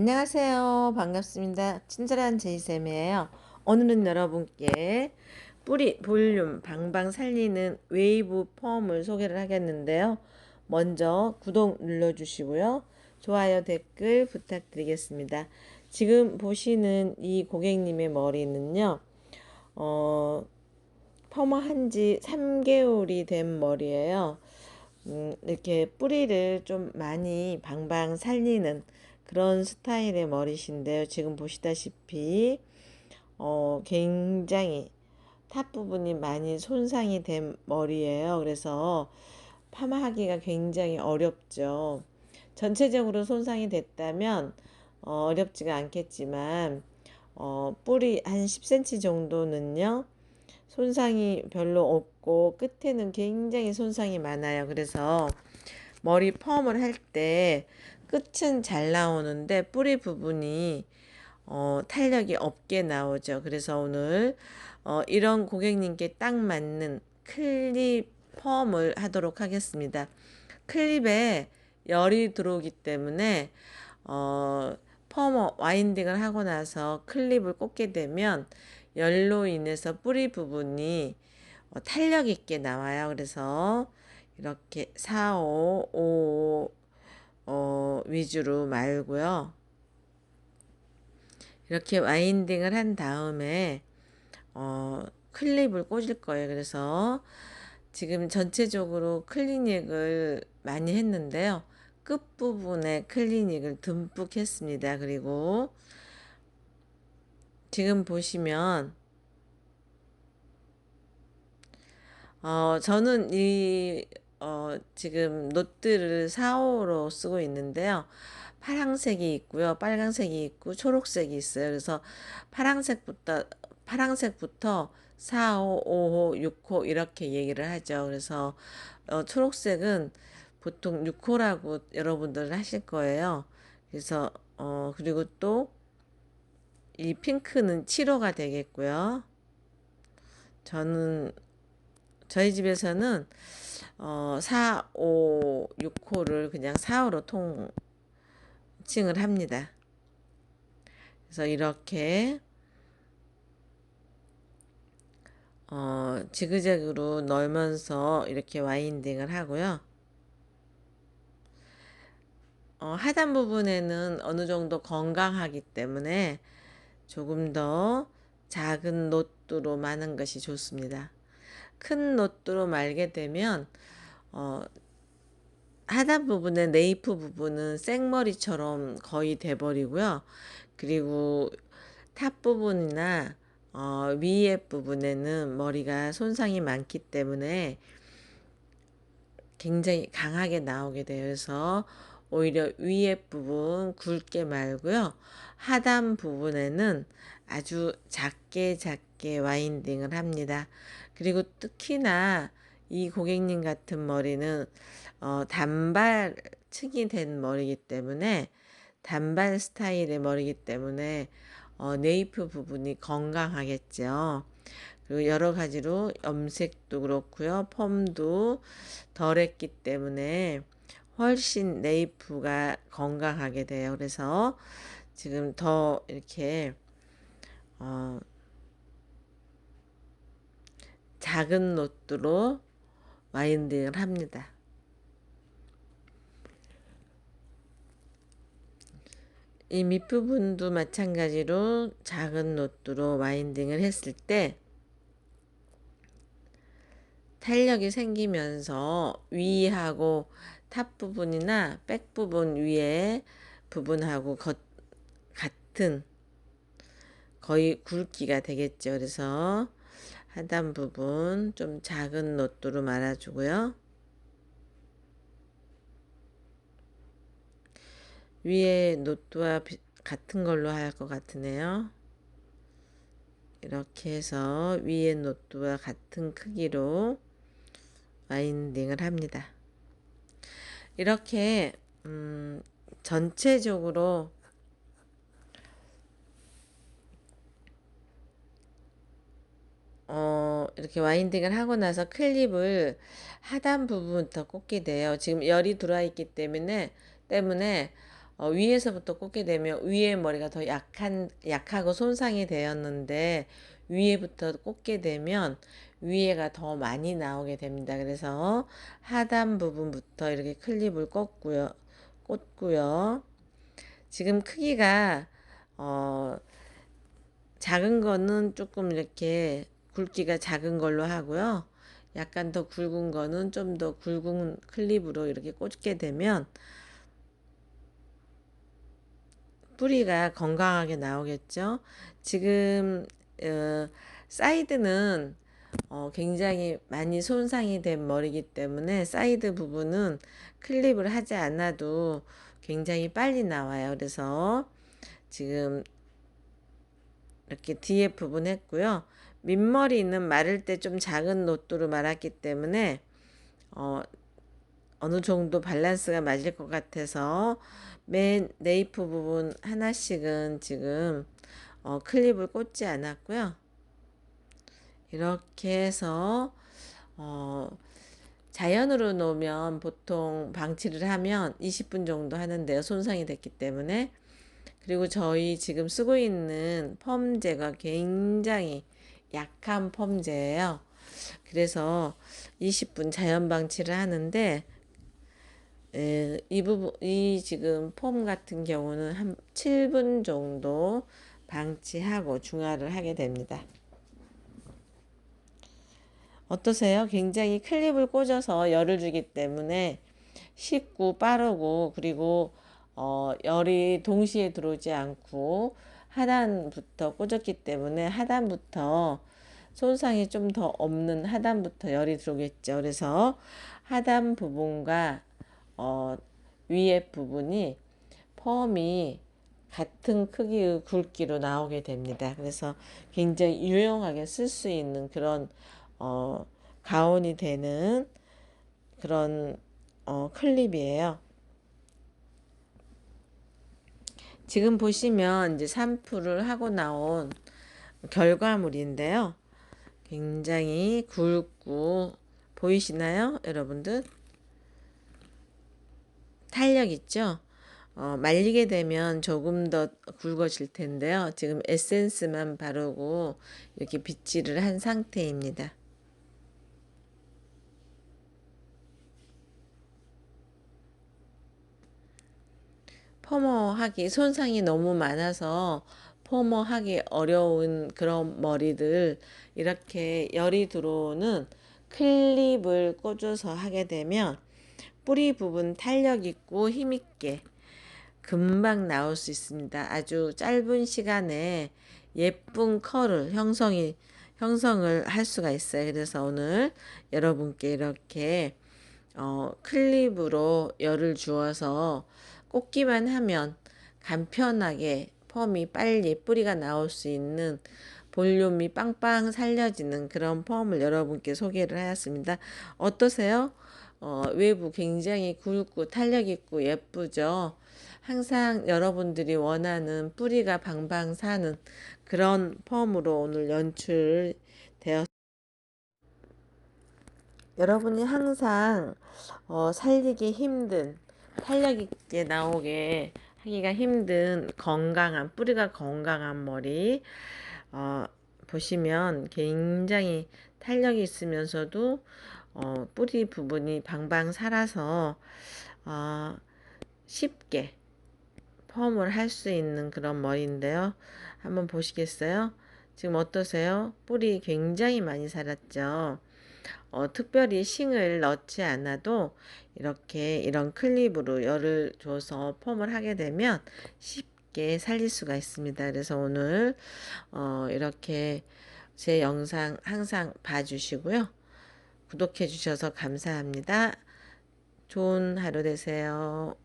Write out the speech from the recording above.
안녕하세요. 반갑습니다. 친절한 제이쌤이에요. 오늘은 여러분께 뿌리 볼륨 방방 살리는 웨이브 펌을 소개를 하겠는데요. 먼저 구독 눌러주시고요. 좋아요, 댓글 부탁드리겠습니다. 지금 보시는 이 고객님의 머리는요. 어, 펌한 지 3개월이 된 머리예요. 음, 이렇게 뿌리를 좀 많이 방방 살리는 그런 스타일의 머리신데요. 지금 보시다시피 어, 굉장히 탑 부분이 많이 손상이 된 머리예요. 그래서 파마하기가 굉장히 어렵죠. 전체적으로 손상이 됐다면 어, 어렵지가 않겠지만 어, 뿌리 한 10cm 정도는요. 손상이 별로 없고 끝에는 굉장히 손상이 많아요. 그래서 머리 펌을 할 때 끝은 잘 나오는데 뿌리 부분이 어, 탄력이 없게 나오죠. 그래서 오늘 어, 이런 고객님께 딱 맞는 클립 펌을 하도록 하겠습니다. 클립에 열이 들어오기 때문에 어, 펌 와인딩을 하고 나서 클립을 꽂게 되면 열로 인해서 뿌리 부분이 어, 탄력 있게 나와요. 그래서 이렇게 4, 5, 5 어, 위주로 말고요. 이렇게 와인딩을 한 다음에 어, 클립을 꽂을 거예요. 그래서 지금 전체적으로 클리닉을 많이 했는데요. 끝부분에 클리닉을 듬뿍 했습니다. 그리고 지금 보시면 어, 저는 이 어, 지금 노트를 4호로 쓰고 있는데요. 파랑색이 있고요. 빨간색이 있고 초록색이 있어요. 그래서 파랑색부터 파랑색부터 4호, 5호, 6호 이렇게 얘기를 하죠. 그래서 어, 초록색은 보통 6호라고 여러분들 하실 거예요. 그래서 어, 그리고 또 이 핑크는 7호가 되겠고요. 저는 저희 집에서는 어, 4, 5, 6호를 그냥 4호로 통칭을 합니다. 그래서 이렇게 어, 지그재그로 넣으면서 이렇게 와인딩을 하고요. 어, 하단 부분에는 어느 정도 건강하기 때문에 조금 더 작은 노트로 마는 것이 좋습니다. 큰 노트로 말게 되면 어, 하단 부분의 네이프 부분은 생머리처럼 거의 돼버리고요. 그리고 탑 부분이나 어, 위에 부분에는 머리가 손상이 많기 때문에 굉장히 강하게 나오게. 그래서 오히려 위에 부분 굵게 말고요. 하단 부분에는 아주 작게 작게 와인딩을 합니다. 그리고 특히나 이 고객님 같은 머리는 어, 단발 층이 된 머리이기 때문에 단발 스타일의 머리이기 때문에 어, 네이프 부분이 건강하겠죠. 그리고 여러 가지로 염색도 그렇고요. 펌도 덜 했기 때문에 훨씬 네이프가 건강하게 돼요. 그래서 지금 더 이렇게 어, 작은 노트로 와인딩을 합니다. 이 밑부분도 마찬가지로 작은 노트로 와인딩을 했을 때 탄력이 생기면서 위하고 탑 부분이나 백 부분 위에 부분하고 겉, 같은 거의 굵기가 되겠죠. 그래서 하단 부분 좀 작은 노트로 말아주고요. 위에 노트와 같은 걸로 할 것 같으네요. 이렇게 해서 위에 노트와 같은 크기로 와인딩을 합니다. 이렇게 음, 전체적으로 어, 이렇게 와인딩을 하고 나서 클립을 하단 부분부터 꽂게 돼요. 지금 열이 들어와 있기 때문에, 때문에, 어, 위에서부터 꽂게 되면 위에 머리가 더 약한 약하고 손상이 되었는데 위에부터 꽂게 되면 위에가 더 많이 나오게 됩니다. 그래서 하단 부분부터 이렇게 클립을 꽂고요. 꽂고요. 지금 크기가 어 작은 거는 조금 이렇게 굵기가 작은 걸로 하고요. 약간 더 굵은 거는 좀 더 굵은 클립으로 이렇게 꽂게 되면 뿌리가 건강하게 나오겠죠. 지금 어, 사이드는 어, 굉장히 많이 손상이 된 머리이기 때문에 사이드 부분은 클립을 하지 않아도 굉장히 빨리 나와요. 그래서 지금 이렇게 뒤에 부분 했고요. 밑머리는 마를 때 좀 작은 노트로 말았기 때문에 어, 어느 정도 밸런스가 맞을 것 같아서 맨 네이프 부분 하나씩은 지금 어, 클립을 꽂지 않았고요. 이렇게 해서 어, 자연으로 놓으면 보통 방치를 하면 20분 정도 하는데요. 손상이 됐기 때문에. 그리고 저희 지금 쓰고 있는 펌제가 굉장히 약한 펌제예요. 그래서 20분 자연 방치를 하는데 에, 이 부분 이 지금 폼 같은 경우는 한 7분 정도 방치하고 중화를 하게 됩니다. 어떠세요? 굉장히 클립을 꽂아서 열을 주기 때문에 쉽고 빠르고 그리고 어, 열이 동시에 들어오지 않고 하단부터 꽂았기 때문에 하단부터 손상이 좀 더 없는 하단부터 열이 들어오겠죠. 그래서 하단 부분과 어, 위에 부분이 펌이 같은 크기의 굵기로 나오게 됩니다. 그래서 굉장히 유용하게 쓸 수 있는 그런 어, 가온이 되는 그런 어, 클립이에요. 지금 보시면 이제 샴푸를 하고 나온 결과물인데요. 굉장히 굵고 보이시나요, 여러분들? 탄력 있죠? 어, 말리게 되면 조금 더 굵어질 텐데요. 지금 에센스만 바르고 이렇게 빗질을 한 상태입니다. 퍼머하기 손상이 너무 많아서 퍼머하기 어려운 그런 머리들 이렇게 열이 들어오는 클립을 꽂아서 하게 되면 뿌리 부분 탄력 있고 힘 있게 금방 나올 수 있습니다. 아주 짧은 시간에 예쁜 컬을 형성이 형성을 할 수가 있어요. 그래서 오늘 여러분께 이렇게 어, 클립으로 열을 주어서 꽂기만 하면 간편하게 펌이 빨리 뿌리가 나올 수 있는 볼륨이 빵빵 살려지는 그런 펌을 여러분께 소개를 하였습니다. 어떠세요? 어, 외부 굉장히 굵고 탄력 있고 예쁘죠? 항상 여러분들이 원하는 뿌리가 방방 사는 그런 펌으로 오늘 연출되었 여러분이 항상 어, 살리기 힘든 탄력 있게 나오게 하기가 힘든 건강한 뿌리가 건강한 머리 어, 보시면 굉장히 탄력이 있으면서도 어, 뿌리 부분이 방방 살아서 어, 쉽게 펌을 할 수 있는 그런 머리인데요. 한번 보시겠어요? 지금 어떠세요? 뿌리 굉장히 많이 살았죠. 어, 특별히 싱을 넣지 않아도 이렇게 이런 클립으로 열을 줘서 펌을 하게 되면 쉽게 살릴 수가 있습니다. 그래서 오늘 어, 이렇게 제 영상 항상 봐주시고요. 구독해 주셔서 감사합니다. 좋은 하루 되세요.